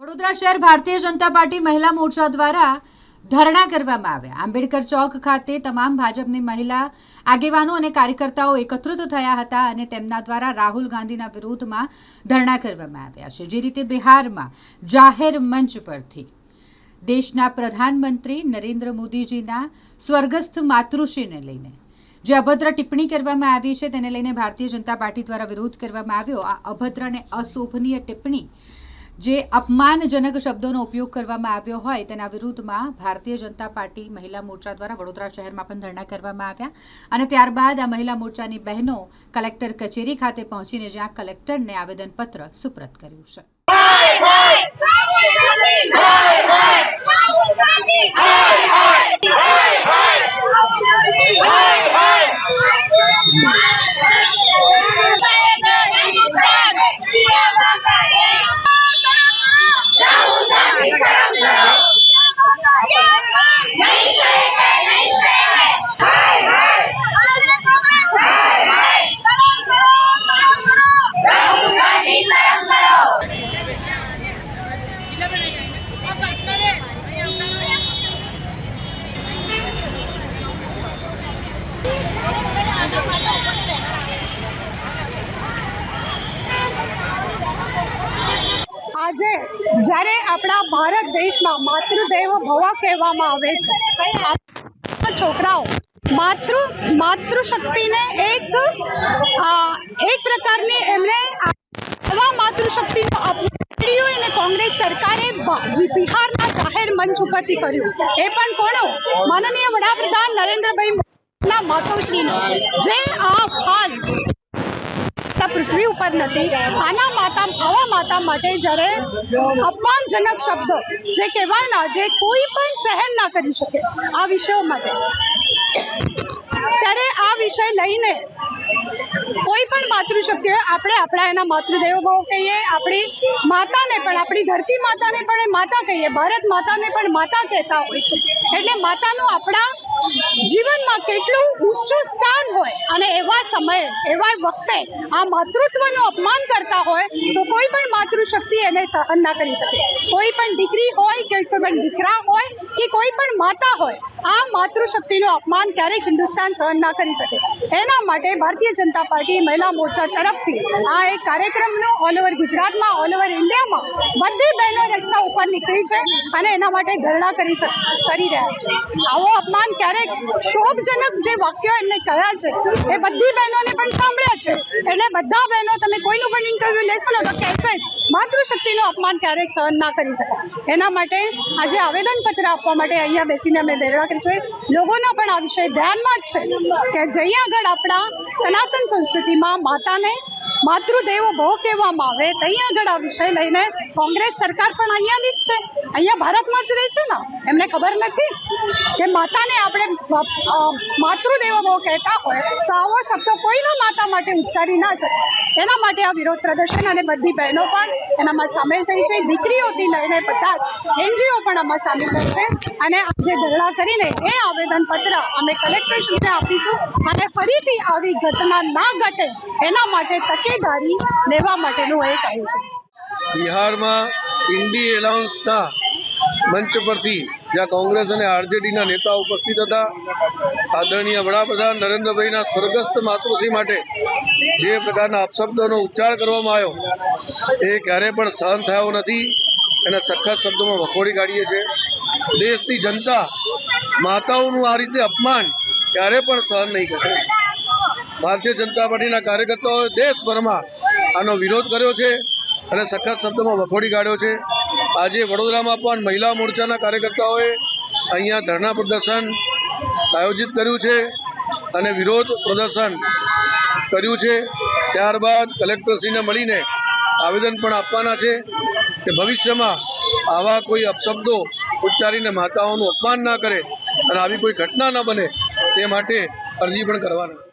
વડોદરા શહેર ભારતીય જનતા પાર્ટી મહિલા મોરચા દ્વારા ધરણા કરવામાં આવ્યા. આંબેડકર ચોક ખાતે તમામ ભાજપની મહિલા આગેવાનો અને કાર્યકર્તાઓ એકત્રિત થયા હતા અને તેમના દ્વારા રાહુલ ગાંધીના વિરોધમાં ધરણા કરવામાં આવ્યા છે. જે રીતે બિહારમાં જાહેર મંચ પરથી દેશના પ્રધાનમંત્રી નરેન્દ્ર મોદીજીના સ્વર્ગસ્થ માતૃશ્રીને લઈને જે અભદ્ર ટિપ્પણી કરવામાં આવી છે, તેને લઈને ભારતીય જનતા પાર્ટી દ્વારા વિરોધ કરવામાં આવ્યો. આ અભદ્ર અને અશોભનીય ટિપ્પણી જે અપમાનજનક શબ્દોનો ઉપયોગ કરવામાં આવ્યો હોય તેના વિરુદ્ધમાં ભારતીય જનતા પાર્ટી મહિલા મોરચા દ્વારા વડોદરા શહેરમાં પણ ધરણા કરવામાં આવ્યા અને ત્યારબાદ આ મહિલા મોરચાની બહેનો કલેક્ટર કચેરી ખાતે પહોંચીને જ્યાં કલેક્ટરને આવેદનપત્ર સુપ્રત કર્યું છે રાહુલ ગાંધી હાય હાય રાહુલ ગાંધી હાય હાય હાય હાય રાહુલ ગાંધી હાય હાય હિન્દુસ્તાન જીયા માતા કી રાહુલ ગાંધી શરમ કરો નહીં સહેગે નહીં સહેગે હાય હાય હાય હાય રાહુલ ગાંધી શરમ કરો આજે જ્યારે આપણા ભારત દેશમાં માતૃદેવ ભવ કહેવામાં આવે છે છોકરાઓ માતૃ, માતૃશક્તિને એક એક પ્રકારની એમણે આવા માતૃશક્તિનો અપમાન કર્યું અને કોંગ્રેસ સરકારે બિહારના જાહેર મંચ ઉપરથી કર્યું. એ પણ કોણો માનનીય વડાપ્રધાન નરેન્દ્રભાઈ મોદીના માતોશ્રીનો. જે આ હાલ પૃથ્વી ઉપર નથી. આના માતા, આવા માતા માટે જ્યારે અપમાનજનક શબ્દો જે કહેવાયના જે કોઈ પણ સહન ના કરી શકે આ વિષયો માટે. ત્યારે આ વિષય લઈને કોઈ પણ માતૃશક્તિ આપણે આપણા એના માતૃદેવો કહીએ, આપણી માતાને પણ, આપણી ધરતી માતાને પણ માતા કહીએ, ભારત માતાને પણ માતા કહેતા હોય છે. એટલે માતાનું આપણા જીવનમાં કેટલું ઊંચું સ્થાન હોય અને એવા સમયે, એવા વખતે આ માતૃત્વનું અપમાન કરતા હોય તો કોઈ પણ માતૃશક્તિ એને સહન ના કરી શકે. કોઈ પણ દીકરી હોય કે કોઈ પણ દીકરા હોય કે કોઈ પણ માતા હોય, આ માતૃશક્તિનું અપમાન ક્યારેક હિન્દુસ્તાન સહન ના કરી શકે. એના માટે ભારતીય જનતા પાર્ટી મહિલા મોરચા તરફથી આ એક કાર્યક્રમનું ઓલ ઓવર ગુજરાતમાં ઓલ ઓવર ઇન્ડિયામાં બધી બહેનો રસ્તા ઉપર નીકળી છે અને એના માટે ધરણા કરી કરી રહ્યા છે. આવો અપમાન ક્યારેક શોભજનક જે વાક્યો એમને કહ્યા છે, એ બધી બહેનોને પણ સાંભળ્યા છે. એટલે બધા બહેનો તમે કોઈનું પણ ઇન્ટરવ્યુ લેશો ને તો કહેશે માતૃશક્તિનું અપમાન ક્યારેક સહન ના કરી શકાય. એના માટે આજે આવેદનપત્ર આપવા માટે અહીંયા બેસીને અમે કરી છે. લોકોના પણ આ વિષય ધ્યાનમાં જ છે કે જઈ આગળ આપણા સનાતન સંસ્કૃતિમાં માતાને માતૃદેવો ભવ કહેવામાં આવે ત્યાં આગળ આ વિષય લઈને કોંગ્રેસ સરકાર પણ અહીંયાની જ છે. અહીંયા ભારતમાં જ રહે છે ને? એમને ખબર નથી કે માતાને આપણે માતૃદેવો બહુ કહેતા હોય તો આવો શબ્દ કોઈના માતા માટે ઉચ્ચારી ના જાય. એના માટે આ વિરોધ પ્રદર્શન અને બધી બહેનો પણ એનામાં સામેલ થઈ છે. દીકરીઓથી લઈને બધા જ એનજીઓ પણ આમાં સામેલ થઈ છે. અને આજે ધરણા કરીને એ આવેદન પત્ર અમે કલેક્ટરશ્રીને આપીશું અને ફરીથી આવી ઘટના ના ઘટે એના માટે તકેદારી લેવા માટેનું એક આયોજન છે. બિહારમાં ઇન્ડી એલાઉન્સના મંચ પરથી જ્યાં કોંગ્રેસ અને આરજેડીના નેતા ઉપસ્થિત હતા. આદરણીય વડાપ્રધાન નરેન્દ્રભાઈના સ્વર્ગસ્થ માતૃશ્રી માટે જે પ્રકારના અપશબ્દોનો ઉચ્ચાર કરવામાં આવ્યો, એ ક્યારે પણ સહન થયો નથી. એને સખત શબ્દોમાં વખોડી કાઢીએ છીએ. દેશની જનતા માતાઓનું આ રીતે અપમાન ક્યારે પણ સહન નહીં કરે. ભારતીય જનતા પાર્ટીના કાર્યકર્તાઓએ દેશભરમાં આનો વિરોધ કર્યો છે અને સખત શબ્દોમાં વખોડી કાઢ્યો છે. આજે વડોદરામાં પણ મહિલા મોરચાના કાર્યકર્તાઓએ અહીંયા ધરણા પ્રદર્શન આયોજિત કર્યું છે અને વિરોધ પ્રદર્શન કર્યું છે. ત્યારબાદ કલેક્ટરશ્રીને મળીને આવેદન પણ આપવાના છે કે ભવિષ્યમાં આવા કોઈ અપશબ્દો ઉચ્ચારીને માતાઓનું અપમાન ના કરે અને આવી કોઈ ઘટના ન બને તે માટે અરજી પણ કરવાના.